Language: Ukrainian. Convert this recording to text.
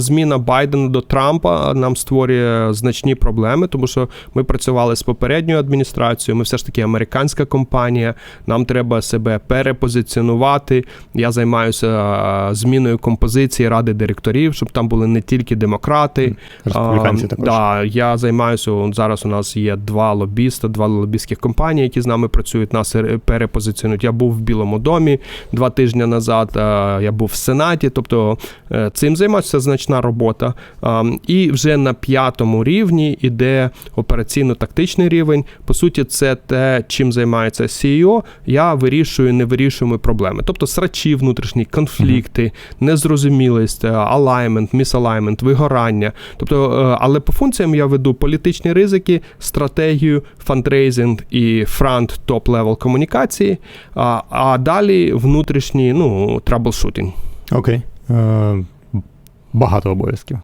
Зміна Байдена до Трампа нам створює значні проблеми, тому що ми працювали з попередньою адміністрацією. Ми все ж таки американська компанія. Нам треба себе перепозиціонувати. Я займаюся зміною композиції ради директорів, щоб там були не тільки демократи. Республіканці також. Да, я займаюся зараз. У нас є два лобіста, два лобістських компанії, які з нами працюють, нас перепозиціонують. Я був в Білому домі два тижні назад. Я був в Сенаті. Тобто е, цим займається значна робота. І вже на п'ятому рівні іде операційно-тактичний рівень. По суті, це те, чим займається CEO. Я вирішую невирішуємо проблеми. Тобто срачі внутрішні, конфлікти, незрозумілість, алаймент, місалаймент, вигорання. Тобто, е, але по функціям я веду політичні ризики, стратегію, фандрейзинг і фронт топ-левел комунікації. А, а далі внутрішній ну, траблшутінг. Окей. Е, багато обов'язків.